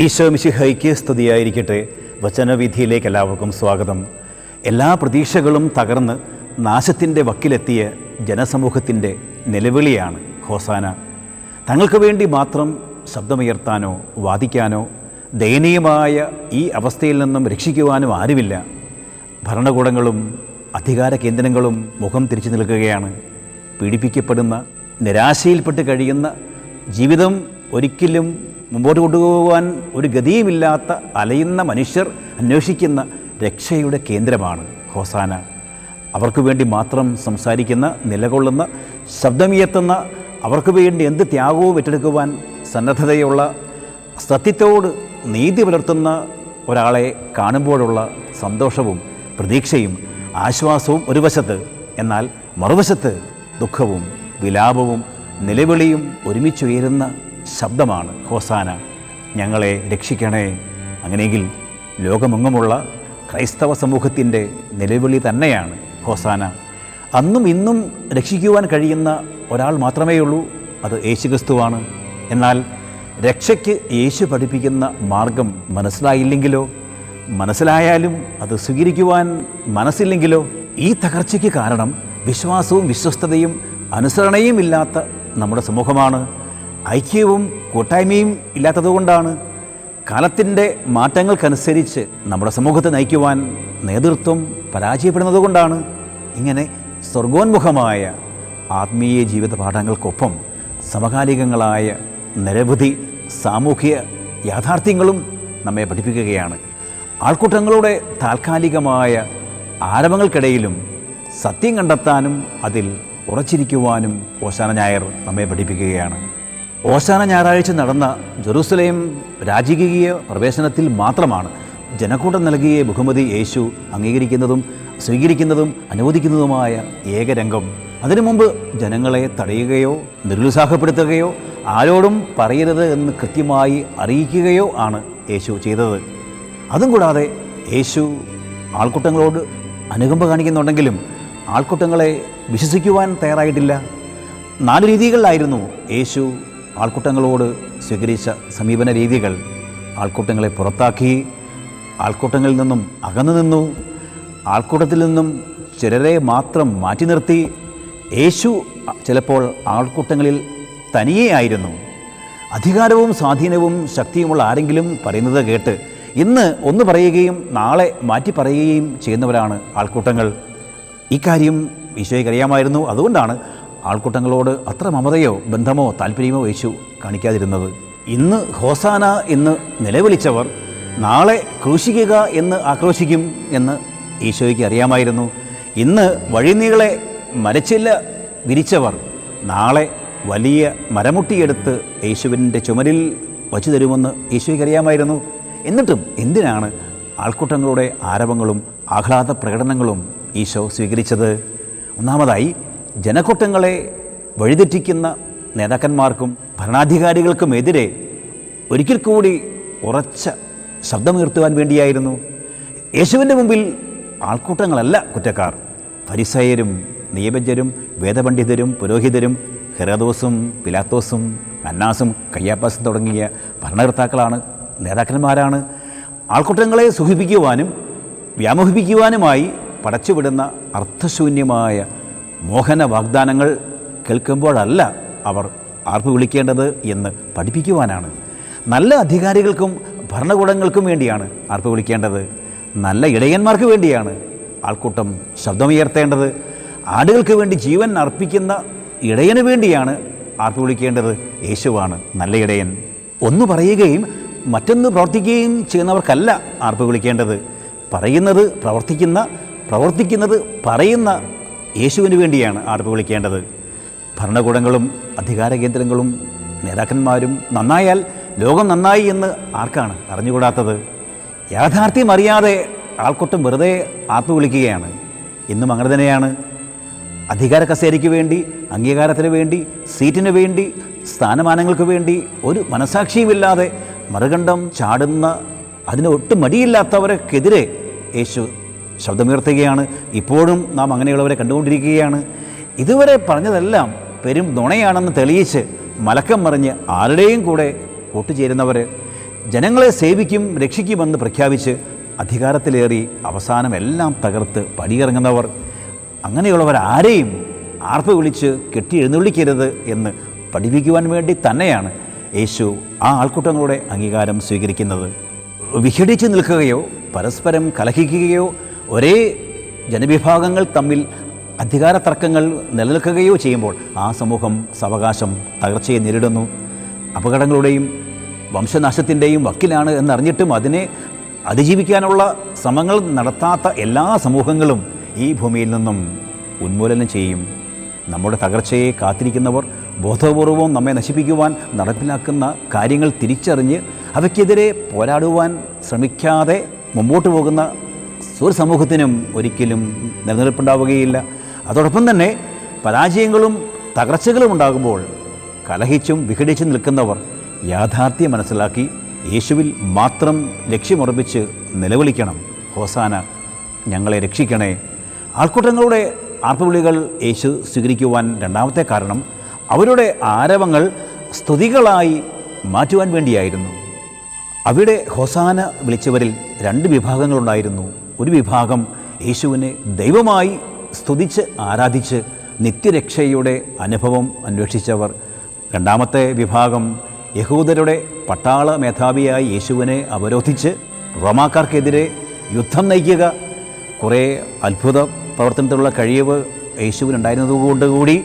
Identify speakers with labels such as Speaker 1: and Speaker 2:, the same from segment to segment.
Speaker 1: ഈശോ മിശിഹയ്ക്ക് സ്തുതിയായിരിക്കട്ടെ. വചനവിധിയിലേക്ക് എല്ലാവർക്കും സ്വാഗതം. എല്ലാ പ്രതീക്ഷകളും തകർന്ന് നാശത്തിന്റെ വക്കിലെത്തിയ ജനസമൂഹത്തിന്റെ നിലവിളിയാണ് ഹോസാന. തങ്ങൾക്ക് വേണ്ടി മാത്രം ശബ്ദമുയർത്താനോ വാദിക്കാനോ ദയനീയമായ ഈ അവസ്ഥയിൽ നിന്നും രക്ഷിക്കുവാനും ആരുമില്ല. ഭരണകൂടങ്ങളും അധികാര കേന്ദ്രങ്ങളും മുഖം തിരിച്ചു നിൽക്കുകയാണ്. പീഡിപ്പിക്കപ്പെടുന്ന നിരാശയിൽപ്പെട്ട് കഴിയുന്ന ജീവിതം ഒരിക്കലും മുമ്പോട്ട് കൊണ്ടുപോകുവാൻ ഒരു ഗതിയുമില്ലാത്ത അലയുന്ന മനുഷ്യർ അന്വേഷിക്കുന്ന രക്ഷയുടെ കേന്ദ്രമാണ് ഹോസാന. അവർക്ക് വേണ്ടി മാത്രം സംസാരിക്കുന്ന നിലകൊള്ളുന്ന ശബ്ദമുയർത്തുന്ന അവർക്ക് വേണ്ടി എന്ത് ത്യാഗവും ഏറ്റെടുക്കുവാൻ സന്നദ്ധതയുള്ള സത്യത്തോട് നീതി പുലർത്തുന്ന ഒരാളെ കാണുമ്പോഴുള്ള സന്തോഷവും പ്രതീക്ഷയും ആശ്വാസവും ഒരു വശത്ത് എന്നാൽ മറുവശത്ത് ദുഃഖവും വിലാപവും നിലവിളിയും ഒരുമിച്ചുയരുന്ന ശബ്ദമാണ്. ഹോസാന ഞങ്ങളെ രക്ഷിക്കണേ. അങ്ങനെയെങ്കിൽ ലോകമെങ്ങുമുള്ള ക്രൈസ്തവ സമൂഹത്തിന്റെ നിലവിളി തന്നെയാണ് ഹോസാന. അന്നും ഇന്നും രക്ഷിക്കുവാൻ കഴിയുന്ന ഒരാൾ മാത്രമേ ഉള്ളൂ അത് യേശുക്രിസ്തുവാണ്. എന്നാൽ രക്ഷയ്ക്ക് യേശു പഠിപ്പിക്കുന്ന മാർഗം മനസ്സിലായില്ലെങ്കിലോ? മനസ്സിലായാലും അത് സ്വീകരിക്കുവാൻ മനസ്സില്ലെങ്കിലോ? ഈ തകർച്ചയ്ക്ക് കാരണം വിശ്വാസവും വിശ്വസ്തതയും അനുസരണയും ഇല്ലാത്ത നമ്മുടെ സമൂഹമാണ് ഐക്യവും കൂട്ടായ്മയും ഇല്ലാത്തതുകൊണ്ടാണ് കാലത്തിന്റെ മാറ്റങ്ങൾക്കനുസരിച്ച് നമ്മുടെ സമൂഹത്തെ നയിക്കുവാൻ നേതൃത്വം പരാജയപ്പെടുന്നതുകൊണ്ടാണ് ഇങ്ങനെ സ്വർഗോന്മുഖമായ ആത്മീയ ജീവിത പാഠങ്ങൾക്കൊപ്പം സമകാലികങ്ങളായ നിരവധി സാമൂഹ്യ യാഥാർത്ഥ്യങ്ങളും നമ്മെ പഠിപ്പിക്കുകയാണ്. ആൾക്കൂട്ടങ്ങളുടെ താൽക്കാലികമായ ആരവങ്ങൾക്കിടയിലും സത്യം കണ്ടെത്താനും അതിൽ ഉറച്ചിരിക്കുവാനും ഓശാന നായർ നമ്മെ പഠിപ്പിക്കുകയാണ്. ഓശാന ഞായറാഴ്ച നടന്ന ജെറൂസലേം രാജകീയ പ്രവേശനത്തിൽ മാത്രമാണ് ജനക്കൂട്ടം നൽകിയ ബഹുമതി യേശു അംഗീകരിക്കുന്നതും സ്വീകരിക്കുന്നതും അനുവദിക്കുന്നതുമായ ഏകരംഗം. അതിനു മുമ്പ് ജനങ്ങളെ തടയുകയോ നിരുത്സാഹപ്പെടുത്തുകയോ ആരോടും പറയരുത് എന്ന് കൃത്യമായി അറിയിക്കുകയോ ആണ് യേശു ചെയ്തത്. അതും കൂടാതെ യേശു ആൾക്കൂട്ടങ്ങളോട് അനുകമ്പ കാണിക്കുന്നുണ്ടെങ്കിലും ആൾക്കൂട്ടങ്ങളെ വിശ്വസിക്കുവാൻ തയ്യാറായിട്ടില്ല. നാല് രീതികളിലായിരുന്നു യേശു ആൾക്കൂട്ടങ്ങളോട് സ്വീകരിച്ച സമീപന രീതികൾ ആൾക്കൂട്ടങ്ങളെ പുറത്താക്കി ആൾക്കൂട്ടങ്ങളിൽ നിന്നും അകന്നു നിന്നു ആൾക്കൂട്ടത്തിൽ നിന്നും ചിലരെ മാത്രം മാറ്റി നിർത്തി. യേശു ചിലപ്പോൾ ആൾക്കൂട്ടങ്ങളിൽ തനിയെ ആയിരുന്നു. അധികാരവും സ്വാധീനവും ശക്തിയുമുള്ള ആരെങ്കിലും പറയുന്നത് കേട്ട് ഇന്ന് ഒന്ന് പറയുകയും നാളെ മാറ്റി പറയുകയും ചെയ്യുന്നവരാണ് ആൾക്കൂട്ടങ്ങൾ. ഇക്കാര്യം ഈശോയ്ക്ക് അറിയാമായിരുന്നു. അതുകൊണ്ടാണ് ആൾക്കൂട്ടങ്ങളോട് അത്ര മമതയോ ബന്ധമോ താല്പര്യമോ യേശു കാണിക്കാതിരുന്നത്. ഇന്ന് ഹോസാന എന്ന് നിലവിളിച്ചവർ നാളെ ക്രൂശിക്കുക എന്ന് ആക്രോശിക്കും എന്ന് ഈശോയ്ക്ക് അറിയാമായിരുന്നു. ഇന്ന് വഴിനീളെ മരച്ചില്ല വിരിച്ചവർ നാളെ വലിയ മരമുട്ടിയെടുത്ത് യേശുവിന്റെ ചുമരിൽ വച്ചു തരുമെന്ന് ഈശോയ്ക്ക് അറിയാമായിരുന്നു. എന്നിട്ടും എന്തിനാണ് ആൾക്കൂട്ടങ്ങളുടെ ആരവങ്ങളും ആഹ്ലാദ പ്രകടനങ്ങളും ഈശോ സ്വീകരിച്ചത്? ഒന്നാമതായി ജനക്കൂട്ടങ്ങളെ വഴിതെറ്റിക്കുന്ന നേതാക്കന്മാർക്കും ഭരണാധികാരികൾക്കുമെതിരെ ഒരിക്കൽ കൂടി ഉറച്ച ശബ്ദമുയർത്തുവാൻ വേണ്ടിയായിരുന്നു യേശുവിന്റെ മുമ്പിൽ ആൾക്കൂട്ടങ്ങളല്ല കുറ്റക്കാർ. പരിസയരും നിയമജ്ഞരും വേദപണ്ഡിതരും പുരോഹിതരും ഹെറദോസും പിലാത്തോസും അന്നാസും കയ്യാപ്പാസും തുടങ്ങിയ ഭരണകർത്താക്കളാണ് നേതാക്കന്മാരാണ്. ആൾക്കൂട്ടങ്ങളെ സുഖിപ്പിക്കുവാനും വ്യാമോഹിപ്പിക്കുവാനുമായി പടച്ചുവിടുന്ന അർത്ഥശൂന്യമായ മോഹന വാഗ്ദാനങ്ങൾ കേൾക്കുമ്പോഴല്ല അവർ ആർപ്പ് വിളിക്കേണ്ടത് എന്ന് പഠിപ്പിക്കുവാനാണ്. നല്ല അധികാരികൾക്കും ഭരണകൂടങ്ങൾക്കും വേണ്ടിയാണ് ആർപ്പ് വിളിക്കേണ്ടത്. നല്ല ഇടയന്മാർക്ക് വേണ്ടിയാണ് ആൾക്കൂട്ടം ശബ്ദമുയർത്തേണ്ടത്. ആടുകൾക്ക് വേണ്ടി ജീവൻ അർപ്പിക്കുന്ന ഇടയന് വേണ്ടിയാണ് ആർപ്പ് വിളിക്കേണ്ടത്. യേശുവാണ് നല്ല ഇടയൻ ഒന്ന് പറയുകയും മറ്റൊന്ന് പ്രവർത്തിക്കുകയും ചെയ്യുന്നവർക്കല്ല ആർപ്പ് വിളിക്കേണ്ടത്. പറയുന്നത് പ്രവർത്തിക്കുന്ന പ്രവർത്തിക്കുന്നത് പറയുന്ന യേശുവിന് വേണ്ടിയാണ് ആർപ്പ് വിളിക്കേണ്ടത്. ഭരണകൂടങ്ങളും അധികാര കേന്ദ്രങ്ങളും നേതാക്കന്മാരും നന്നായാൽ ലോകം നന്നായി എന്ന് ആർക്കാണ് അറിഞ്ഞുകൂടാത്തത്? യാഥാർത്ഥ്യം അറിയാതെ ആൾക്കൂട്ടം വെറുതെ ആർപ്പ് വിളിക്കുകയാണ്. ഇന്നും അങ്ങനെ തന്നെയാണ്. അധികാര കസേരയ്ക്ക് വേണ്ടി അംഗീകാരത്തിന് വേണ്ടി സീറ്റിന് വേണ്ടി സ്ഥാനമാനങ്ങൾക്ക് വേണ്ടി ഒരു മനസാക്ഷിയുമില്ലാതെ മറുകണ്ഠം ചാടുന്ന അതിന് ഒട്ടും മടിയില്ലാത്തവർക്കെതിരെ യേശു ശബ്ദമുയർത്തുകയാണ്. ഇപ്പോഴും നാം അങ്ങനെയുള്ളവരെ കണ്ടുകൊണ്ടിരിക്കുകയാണ്. ഇതുവരെ പറഞ്ഞതെല്ലാം പെരും നുണയാണെന്ന് തെളിയിച്ച് മലക്കം മറിഞ്ഞ് ആരുടെയും കൂടെ കൂട്ടുചേരുന്നവർ ജനങ്ങളെ സേവിക്കും രക്ഷിക്കുമെന്ന് പ്രഖ്യാപിച്ച് അധികാരത്തിലേറി അവസാനം എല്ലാം തകർത്ത് പടിയിറങ്ങുന്നവർ. അങ്ങനെയുള്ളവർ ആരെയും ആർപ്പ് വിളിച്ച് കെട്ടി എഴുന്നള്ളിക്കരുത് എന്ന് പഠിപ്പിക്കുവാൻ വേണ്ടി തന്നെയാണ് യേശു ആ ആൾക്കൂട്ടങ്ങളുടെ അംഗീകാരം സ്വീകരിക്കുന്നത്. വിഘടിച്ച് നിൽക്കുകയോ പരസ്പരം കലഹിക്കുകയോ ഒരേ ജനവിഭാഗങ്ങൾ തമ്മിൽ അധികാര തർക്കങ്ങൾ നിലനിൽക്കുകയോ ചെയ്യുമ്പോൾ ആ സമൂഹം സാവകാശം തകർച്ചയെ നേരിടുന്നു. അപകടങ്ങളുടെയും വംശനാശത്തിന്റെയും വക്കിലാണ് എന്നറിഞ്ഞിട്ടും അതിനെ അതിജീവിക്കാനുള്ള ശ്രമങ്ങൾ നടത്താത്ത എല്ലാ സമൂഹങ്ങളും ഈ ഭൂമിയിൽ നിന്നും ഉന്മൂലനം ചെയ്യും. നമ്മുടെ തകർച്ചയെ കാത്തിരിക്കുന്നവർ ബോധപൂർവം നമ്മെ നശിപ്പിക്കുവാൻ നടപ്പിലാക്കുന്ന കാര്യങ്ങൾ തിരിച്ചറിഞ്ഞ് അവയ്ക്കെതിരെ പോരാടുവാൻ ശ്രമിക്കാതെ മുമ്പോട്ട് പോകുന്ന ഒരു സമൂഹത്തിനും ഒരിക്കലും നിലനിൽപ്പുണ്ടാവുകയില്ല. അതോടൊപ്പം തന്നെ പരാജയങ്ങളും തകർച്ചകളും ഉണ്ടാകുമ്പോൾ കലഹിച്ചും വിഘടിച്ചും നിൽക്കുന്നവർ യാഥാർത്ഥ്യം മനസ്സിലാക്കി യേശുവിൽ മാത്രം ലക്ഷ്യമുറപ്പിച്ച് നിലവിളിക്കണം. ഹോസാന ഞങ്ങളെ രക്ഷിക്കണേ. ആൾക്കൂട്ടങ്ങളുടെ ആർപ്പുവിളികൾ യേശു സ്വീകരിക്കുവാൻ രണ്ടാമത്തെ കാരണം അവരുടെ ആരവങ്ങൾ സ്തുതികളായി മാറ്റുവാൻ വേണ്ടിയായിരുന്നു. അവിടെ ഹോസാന വിളിച്ചവരിൽ രണ്ട് വിഭാഗങ്ങളുണ്ടായിരുന്നു. ഒരു വിഭാഗം യേശുവിനെ ദൈവമായി സ്തുതിച്ച് ആരാധിച്ച് നിത്യരക്ഷയുടെ അനുഭവം അന്വേഷിച്ചവർ. രണ്ടാമത്തെ വിഭാഗം യഹൂദരുടെ പട്ടാള മേധാവിയായി യേശുവിനെ അവരോധിച്ച് റോമാക്കാർക്കെതിരെ യുദ്ധം നയിക്കുക. കുറേ അത്ഭുത പ്രവർത്തനത്തിലുള്ള കഴിവ് യേശുവിനുണ്ടായിരുന്നതുകൊണ്ട് കൂടി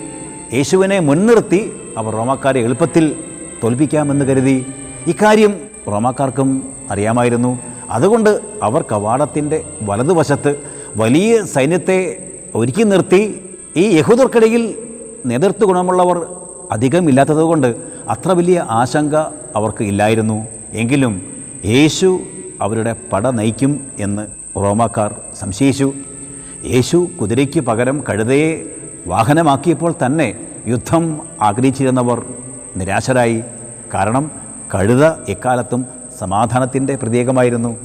Speaker 1: യേശുവിനെ മുൻനിർത്തി അവർ റോമാക്കാരെ എളുപ്പത്തിൽ തോൽപ്പിക്കാമെന്ന് കരുതി. ഇക്കാര്യം റോമാക്കാർക്കും അറിയാമായിരുന്നു. അതുകൊണ്ട് അവർ കവാടത്തിന്റെ വലതുവശത്ത് വലിയ സൈന്യത്തെ ഒരുക്കി നിർത്തി ഈ യഹൂദർക്കിടയിൽ നേതൃത്വ ഗുണമുള്ളവർ അധികമില്ലാത്തതുകൊണ്ട് അത്ര വലിയ ആശങ്ക അവർക്ക് ഇല്ലായിരുന്നു. എങ്കിലും യേശു അവരുടെ പട നയിക്കും എന്ന് റോമാക്കാർ സംശയിച്ചു. യേശു കുതിരയ്ക്ക് പകരം കഴുതയെ വാഹനമാക്കിയപ്പോൾ തന്നെ യുദ്ധം ആഗ്രഹിച്ചിരുന്നവർ നിരാശരായി. കാരണം കഴുത എക്കാലത്തും സമാധാനത്തിന്റെ പ്രതീകമായിരുന്നു.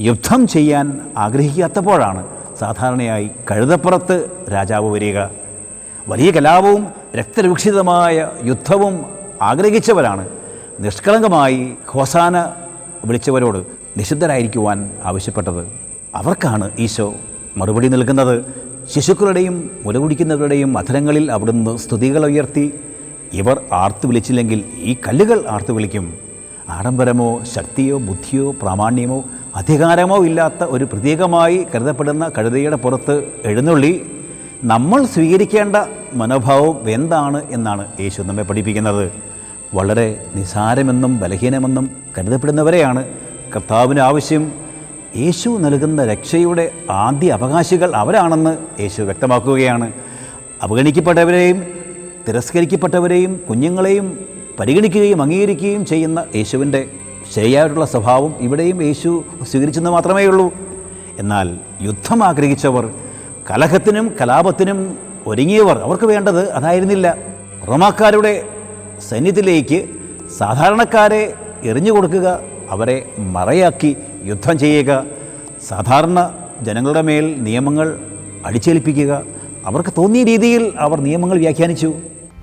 Speaker 1: യുദ്ധം ചെയ്യാൻ ആഗ്രഹിക്കാത്തപ്പോഴാണ് സാധാരണയായി കഴുതപ്പുറത്ത് രാജാവ് വരിക. വലിയ കലാപവും രക്തരൂക്ഷിതമായ യുദ്ധവും ആഗ്രഹിച്ചവരാണ്. നിഷ്കളങ്കമായി ഹോസാന വിളിച്ചവരോട് നിഷിദ്ധരായിരിക്കുവാൻ ആവശ്യപ്പെട്ടത്. അവർക്കാണ് ഈശോ മറുപടി നൽകുന്നത്. ശിശുക്കളുടെയും മുലകുടിക്കുന്നവരുടെയും അധരങ്ങളിൽ അവിടുന്ന് സ്തുതികൾ ഉയർത്തി ഇവർ ആർത്തു വിളിച്ചില്ലെങ്കിൽ ഈ കല്ലുകൾ ആർത്തു വിളിക്കും. ആഡംബരമോ ശക്തിയോ ബുദ്ധിയോ പ്രാമാണ്യമോ അധികാരമോ ഇല്ലാത്ത ഒരു പ്രതീകമായി കരുതപ്പെടുന്ന കഴുതയുടെ പുറത്ത് എഴുന്നള്ളി നമ്മൾ സ്വീകരിക്കേണ്ട മനോഭാവം എന്താണ്? എന്നാണ് യേശു നമ്മെ പഠിപ്പിക്കുന്നത്. വളരെ നിസാരമെന്നും ബലഹീനമെന്നും കരുതപ്പെടുന്നവരെയാണ് കർത്താവിന് ആവശ്യം. യേശു നൽകുന്ന രക്ഷയുടെ ആദ്യ അവകാശികൾ അവരാണെന്ന് യേശു വ്യക്തമാക്കുകയാണ്. അവഗണിക്കപ്പെട്ടവരെയും തിരസ്കരിക്കപ്പെട്ടവരെയും കുഞ്ഞുങ്ങളെയും പരിഗണിക്കുകയും അംഗീകരിക്കുകയും ചെയ്യുന്ന യേശുവിന്റെ ശരിയായിട്ടുള്ള സ്വഭാവം ഇവിടെയും യേശു സ്വീകരിച്ചെന്ന് മാത്രമേ ഉള്ളൂ എന്നാൽ യുദ്ധം ആഗ്രഹിച്ചവർ കലഹത്തിനും കലാപത്തിനും ഒരുങ്ങിയവർ അവർക്ക് വേണ്ടത് അതായിരുന്നില്ല. റോമാക്കാരുടെ സൈന്യത്തിലേക്ക് സാധാരണക്കാരെ എറിഞ്ഞു കൊടുക്കുക അവരെ മറയാക്കി യുദ്ധം ചെയ്യുക സാധാരണ ജനങ്ങളുടെ മേൽ നിയമങ്ങൾ അടിച്ചേൽപ്പിക്കുക. അവർക്ക് തോന്നിയ രീതിയിൽ അവർ നിയമങ്ങൾ വ്യാഖ്യാനിച്ചു.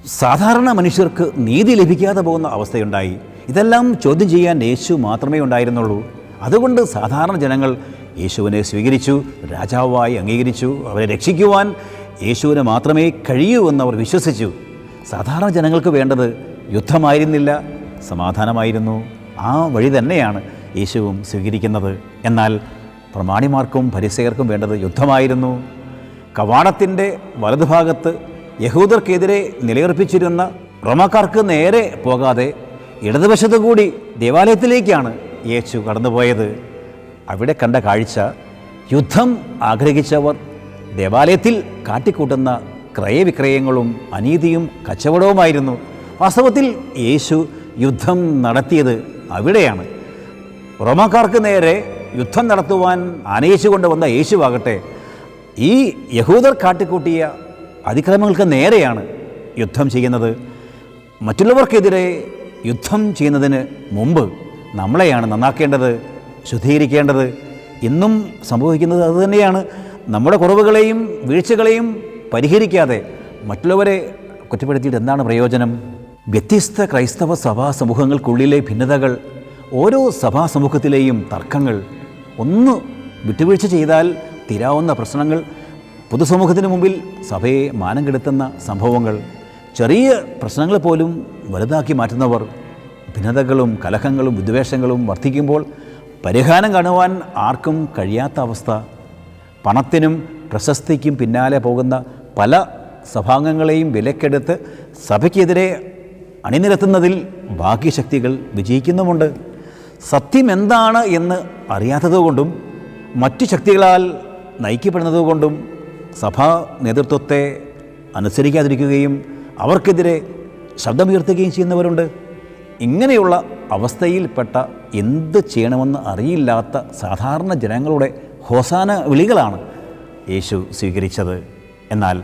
Speaker 1: സാധാരണ മനുഷ്യർക്ക് നീതി ലഭിക്കാതെ പോകുന്ന അവസ്ഥയുണ്ടായി. ഇതെല്ലാം ചോദ്യം ചെയ്യാൻ യേശു മാത്രമേ ഉണ്ടായിരുന്നുള്ളൂ. അതുകൊണ്ട് സാധാരണ ജനങ്ങൾ യേശുവിനെ സ്വീകരിച്ചു രാജാവായി അംഗീകരിച്ചു അവരെ രക്ഷിക്കുവാൻ യേശുവിനെ മാത്രമേ കഴിയൂ എന്ന് അവർ വിശ്വസിച്ചു. സാധാരണ ജനങ്ങൾക്ക് വേണ്ടത് യുദ്ധമായിരുന്നില്ല സമാധാനമായിരുന്നു. ആ വഴി തന്നെയാണ് യേശുവും സ്വീകരിക്കുന്നത്. എന്നാൽ പ്രമാണിമാർക്കും പരിസയർക്കും വേണ്ടത് യുദ്ധമായിരുന്നു. കവാടത്തിന്റെ വലതുഭാഗത്ത് യഹൂദർക്കെതിരെ നിലയുറപ്പിച്ചിരുന്ന റോമാക്കാർക്ക് നേരെ പോകാതെ ഇടതുവശത്തു കൂടി ദേവാലയത്തിലേക്കാണ് യേശു കടന്നുപോയത്. അവിടെ കണ്ട കാഴ്ച യുദ്ധം ആഗ്രഹിച്ചവർ ദേവാലയത്തിൽ കാട്ടിക്കൂട്ടുന്ന ക്രയവിക്രയങ്ങളും അനീതിയും കച്ചവടവുമായിരുന്നു. വാസ്തവത്തിൽ യേശു യുദ്ധം നടത്തിയത് അവിടെയാണ്. റോമാക്കാർക്ക് നേരെ യുദ്ധം നടത്തുവാൻ ആനയിച്ചു കൊണ്ടുവന്ന യേശുവാകട്ടെ ഈ യഹൂദർ കാട്ടിക്കൂട്ടിയ അതിക്രമങ്ങൾക്ക് നേരെയാണ് യുദ്ധം ചെയ്യുന്നത്. മറ്റുള്ളവർക്കെതിരെ യുദ്ധം ചെയ്യുന്നതിന് മുമ്പ് നമ്മളെയാണ് നന്നാക്കേണ്ടത് ശുദ്ധീകരിക്കേണ്ടത്. ഇന്നും സംഭവിക്കുന്നത് അതുതന്നെയാണ് നമ്മുടെ കുറവുകളെയും വീഴ്ചകളെയും പരിഹരിക്കാതെ മറ്റുള്ളവരെ കുറ്റപ്പെടുത്തിയിട്ട് എന്താണ് പ്രയോജനം? വ്യത്യസ്ത ക്രൈസ്തവ സഭാ സമൂഹങ്ങൾക്കുള്ളിലെ ഭിന്നതകൾ ഓരോ സഭാ സമൂഹത്തിലെയും തർക്കങ്ങൾ ഒന്ന് വിട്ടുവീഴ്ച ചെയ്താൽ തീരാവുന്ന പ്രശ്നങ്ങൾ പൊതുസമൂഹത്തിന് മുമ്പിൽ സഭയെ മാനം കെടുത്തുന്ന സംഭവങ്ങൾ ചെറിയ പ്രശ്നങ്ങൾ പോലും വലുതാക്കി മാറ്റുന്നവർ ഭിന്നതകളും കലഹങ്ങളും വിദ്വേഷങ്ങളും വർദ്ധിക്കുമ്പോൾ പരിഹാരം കാണുവാൻ ആർക്കും കഴിയാത്ത അവസ്ഥ. പണത്തിനും പ്രശസ്തിക്കും പിന്നാലെ പോകുന്ന പല സഭാംഗങ്ങളെയും വിലക്കെടുത്ത് സഭയ്ക്കെതിരെ അണിനിരത്തുന്നതിൽ ബാക്കി ശക്തികൾ വിജയിക്കുന്നുമുണ്ട്. സത്യം എന്താണ് എന്ന് അറിയാത്തതുകൊണ്ടും മറ്റു ശക്തികളാൽ നയിക്കപ്പെടുന്നതുകൊണ്ടും സഭാ നേതൃത്വത്തെ അനുസരിക്കാതിരിക്കുകയും അവർക്കെതിരെ ശബ്ദമുയർത്തുകയും ചെയ്യുന്നവരുണ്ട്. ഇങ്ങനെയുള്ള അവസ്ഥയിൽപ്പെട്ട എന്ത് ചെയ്യണമെന്ന് അറിയില്ലാത്ത സാധാരണ ജനങ്ങളുടെ ഹോസാന വിളികളാണ് യേശു സ്വീകരിച്ചത്. എന്നാൽ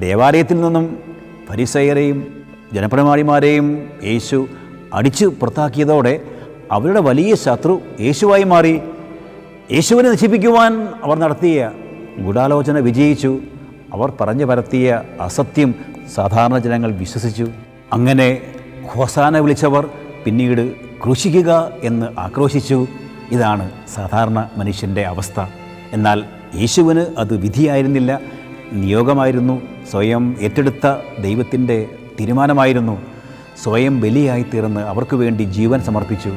Speaker 1: ദേവാലയത്തിൽ നിന്നും പരിസയരെയും ജനപ്രമാണിമാരെയും യേശു അടിച്ചു പുറത്താക്കിയതോടെ അവരുടെ വലിയ ശത്രു യേശുവായി മാറി. യേശുവിനെ നശിപ്പിക്കുവാൻ അവർ നടത്തിയ ഗൂഢാലോചന വിജയിച്ചു. അവർ പറഞ്ഞു പരത്തിയ അസത്യം സാധാരണ ജനങ്ങൾ വിശ്വസിച്ചു. അങ്ങനെ ഹോസാന വിളിച്ചവർ പിന്നീട് ക്രൂശിക്കുക എന്ന് ആക്രോശിച്ചു. ഇതാണ് സാധാരണ മനുഷ്യന്റെ അവസ്ഥ. എന്നാൽ യേശുവിന് അത് വിധിയായിരുന്നില്ല. നിയോഗമായിരുന്നു. സ്വയം ഏറ്റെടുത്ത ദൈവത്തിന്റെ തീരുമാനമായിരുന്നു. സ്വയം ബലിയായി തീർന്ന് അവർക്ക് വേണ്ടി ജീവൻ സമർപ്പിച്ചു.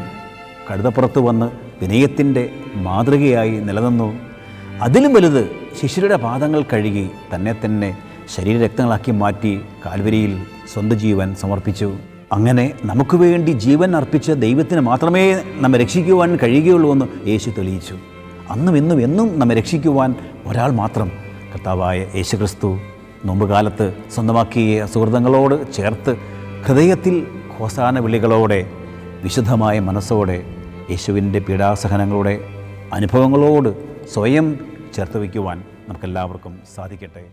Speaker 1: കഴുതപ്പുറത്ത് വന്ന് വിനയത്തിന്റെ മാതൃകയായി നിലനിന്നു. അതിലും വലുത് ശിശുരുടെ പാദങ്ങൾ കഴുകി തന്നെ തന്നെ ശരീരരക്തങ്ങളാക്കി മാറ്റി കാൽവരിയിൽ സ്വന്തം ജീവൻ സമർപ്പിച്ചു. അങ്ങനെ നമുക്ക് വേണ്ടി ജീവൻ അർപ്പിച്ച ദൈവത്തിന് മാത്രമേ നമ്മെ രക്ഷിക്കുവാൻ കഴിയുകയുള്ളൂ എന്ന് യേശു തെളിയിച്ചു. അന്നും ഇന്നും എന്നും നമ്മെ രക്ഷിക്കുവാൻ ഒരാൾ മാത്രം കർത്താവായ യേശുക്രിസ്തു നോമ്പുകാലത്ത് സ്വന്തമാക്കിയ സുഹൃതങ്ങളോട് ചേർത്ത് ഹൃദയത്തിൽ ഹോസാന വിളികളോടെ വിശുദ്ധമായ മനസ്സോടെ യേശുവിന്റെ പീഡാസഹനങ്ങളുടെ അനുഭവങ്ങളോട് സ്വയം ചേർത്ത് വയ്ക്കുവാൻ നമുക്കെല്ലാവർക്കും സാധിക്കട്ടെ.